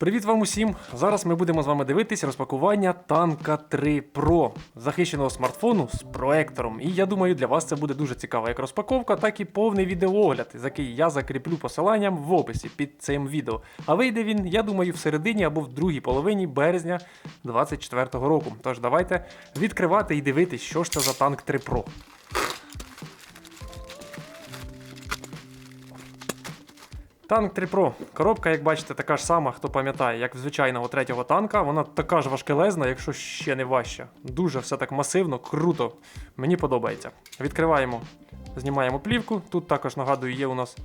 Привіт вам усім! Зараз ми будемо з вами дивитись розпакування танка 3 Pro, захищеного смартфону з проектором. І я думаю, для вас це буде дуже цікаво як розпаковка, так і повний відеоогляд, за який я закріплю посиланням в описі під цим відео. А вийде він, я думаю, в середині або в другій половині березня 2024 року. Тож давайте відкривати і дивитись, що ж це за танк 3 Pro. Танк 3 Pro. Коробка, як бачите, така ж сама, хто пам'ятає, як в звичайного третього танка. Вона така ж важкелезна, якщо ще не важча. Дуже все так масивно, круто. Мені подобається. Відкриваємо, знімаємо плівку. Тут також нагадую, є у нас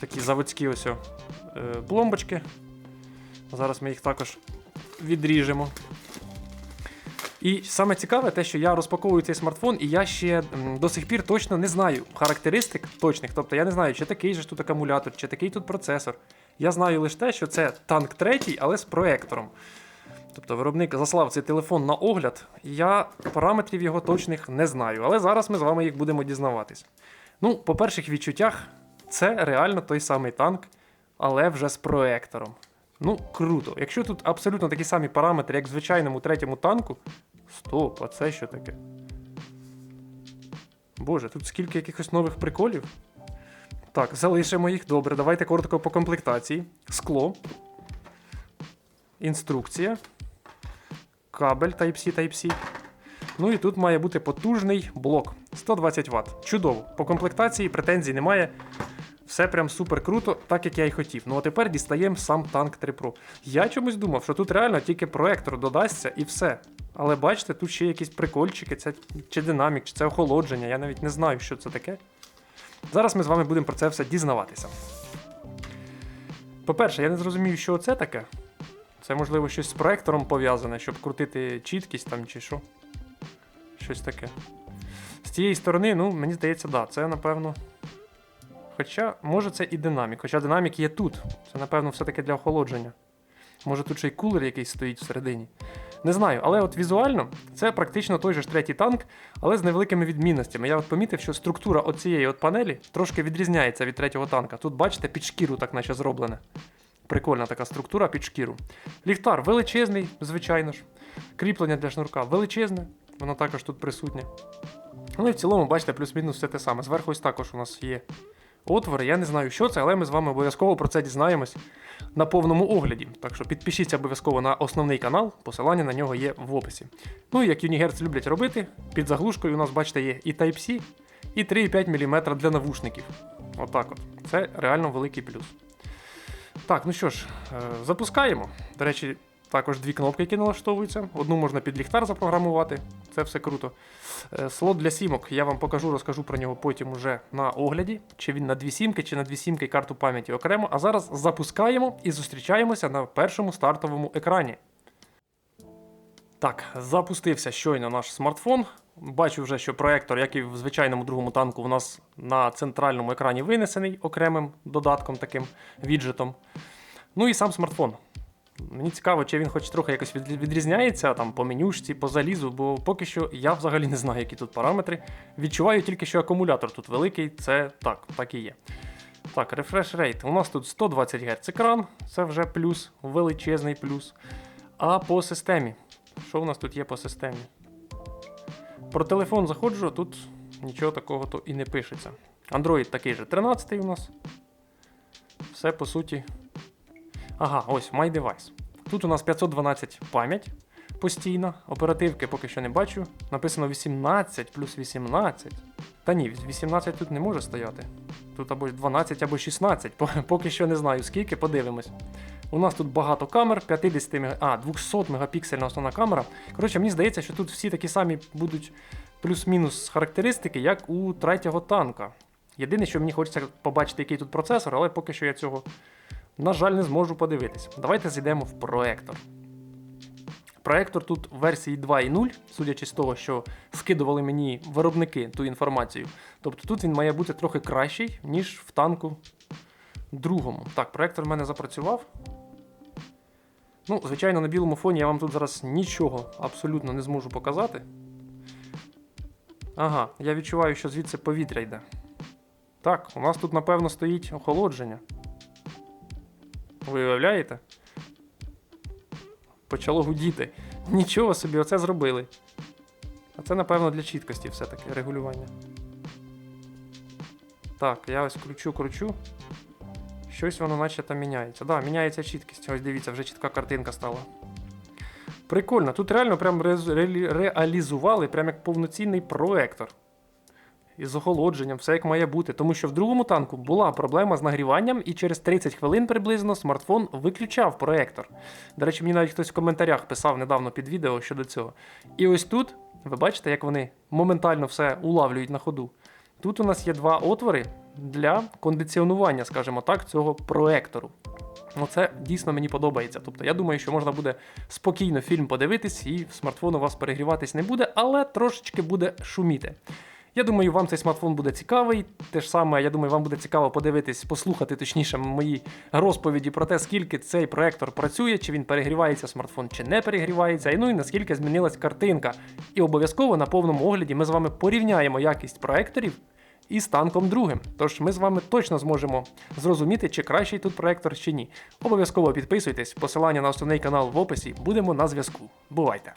такі заводські ось е, пломбочки. Зараз ми їх також відріжемо. І саме цікаве, те, що я розпаковую цей смартфон, і я ще до сих пір точно не знаю характеристик точних. Тобто я не знаю, чи такий же ж тут акумулятор, чи такий тут процесор. Я знаю лише те, що це танк третій, але з проектором. Тобто виробник заслав цей телефон на огляд, я параметрів його точних не знаю. Але зараз ми з вами їх будемо дізнаватись. Ну, по перших відчуттях, це реально той самий танк, але вже з проектором. Ну, круто. Якщо тут абсолютно такі самі параметри, як в звичайному третьому танку. Стоп, а це що таке? Боже, тут скільки якихось нових приколів. Так, залишимо їх. Добре, давайте коротко по комплектації. Скло. Інструкція. Кабель Type-C Type-C. Ну і тут має бути потужний блок 120 Вт. Чудово. По комплектації претензій немає. Все прям супер круто, так як я й хотів. Ну а тепер дістаємо сам танк 3 Pro. Я чомусь думав, що тут реально тільки проектор додасться і все. Але бачите, тут ще якісь прикольчики, це чи динамік, чи це охолодження, я навіть не знаю, що це таке. Зараз ми з вами будемо про це все дізнаватися. По-перше, я не зрозумів, що це таке. Це, можливо, щось з проектором пов'язане, щоб крутити чіткість там чи що. Щось таке. З цієї сторони, ну, мені здається, да, це напевно. Хоча, може, це і динамік. Хоча динамік є тут. Це, напевно, все-таки для охолодження. Може тут ще й кулер якийсь стоїть всередині. Не знаю, але от візуально це практично той же ж третій танк, але з невеликими відмінностями. Я от помітив, що структура оцієї от панелі трошки відрізняється від третього танка. Тут, бачите, під шкіру так наче зроблене. Прикольна така структура під шкіру. Ліхтар величезний, звичайно ж. Кріплення для шнурка величезне, воно також тут присутнє. Ну і в цілому, бачите, плюс-мінус все те саме. Зверху ось також у нас є отвори. Я не знаю, що це, але ми з вами обов'язково про це дізнаємось на повному огляді. Так що підпишіться обов'язково на основний канал, посилання на нього є в описі. Ну і як Unihertz люблять робити, під заглушкою у нас, бачите, є і Type-C, і 3,5 мм для навушників. Отак от. Це реально великий плюс. Так, ну що ж, е, запускаємо. До речі, також дві кнопки, які налаштовуються. Одну можна під ліхтар запрограмувати, це все круто. Е, Слот для сімок я вам покажу, розкажу про нього потім уже на огляді, чи він на дві сімки, чи на дві сімки карту пам'яті окремо. А зараз запускаємо і зустрічаємося на першому стартовому екрані. Так, запустився щойно наш смартфон. Бачу вже, що проектор, як і в звичайному другому танку, у нас на центральному екрані винесений окремим додатком, таким віджитом. Ну і сам смартфон. Мені цікаво, чи він хоч трохи якось відрізняється там по менюшці, по залізу, бо поки що я взагалі не знаю, які тут параметри. Відчуваю тільки, що акумулятор тут великий, це так, так і є. Так, refresh rate. У нас тут 120 Гц екран, це вже плюс, величезний плюс. А по системі. Що у нас тут є по системі? Про телефон заходжу, тут нічого такого то і не пишеться. Android такий же 13 у нас. Все по суті. Ага, ось My Device. Тут у нас 512 пам'ять постійна. Оперативки поки що не бачу. Написано 18 плюс 18. Та ні, 18 тут не може стояти. Тут або 12, або 16. Поки що не знаю скільки, подивимось. У нас тут багато камер, 50 мега... а, 200 мегапіксельна основна камера. Коротше, мені здається, що тут всі такі самі будуть плюс-мінус характеристики, як у третього танка. Єдине, що мені хочеться побачити, який тут процесор, але поки що я цього, на жаль, не зможу подивитись. Давайте зайдемо в проектор. Проектор тут версії 2.0, судячи з того, що скидували мені виробники ту інформацію. Тобто тут він має бути трохи кращий, ніж в танку другому. Так, проектор в мене запрацював. Ну, звичайно, на білому фоні я вам тут зараз нічого абсолютно не зможу показати. Ага, я відчуваю, що звідси повітря йде. Так, у нас тут, напевно, стоїть охолодження. Ви уявляєте? почало гудіти. Нічого собі, оце зробили. А це, напевно, для чіткості все-таки регулювання. Так, я ось кручу, кручу. Щось воно наче там міняється. Да, міняється чіткість. Ось дивіться, вже чітка картинка стала. Прикольно. Тут реально прям реалізували прям як повноцінний проектор. Із охолодженням, все як має бути. Тому що в другому танку була проблема з нагріванням, і через 30 хвилин приблизно смартфон виключав проектор. До речі, мені навіть хтось в коментарях писав недавно під відео щодо цього. І ось тут, ви бачите, як вони моментально все улавлюють на ходу. Тут у нас є два отвори для кондиціонування, скажімо так, цього проектору. Ну, це дійсно мені подобається. Тобто, я думаю, що можна буде спокійно фільм подивитись, і смартфон у вас перегріватись не буде, але трошечки буде шуміти. Я думаю, вам цей смартфон буде цікавий. Те ж саме, я думаю, вам буде цікаво подивитись, послухати точніше мої розповіді про те, скільки цей проектор працює, чи він перегрівається смартфон, чи не перегрівається, і ну і наскільки змінилась картинка. І обов'язково на повному огляді ми з вами порівняємо якість проекторів із танком другим. Тож ми з вами точно зможемо зрозуміти, чи кращий тут проектор, чи ні. Обов'язково підписуйтесь, посилання на основний канал в описі. Будемо на зв'язку. Бувайте!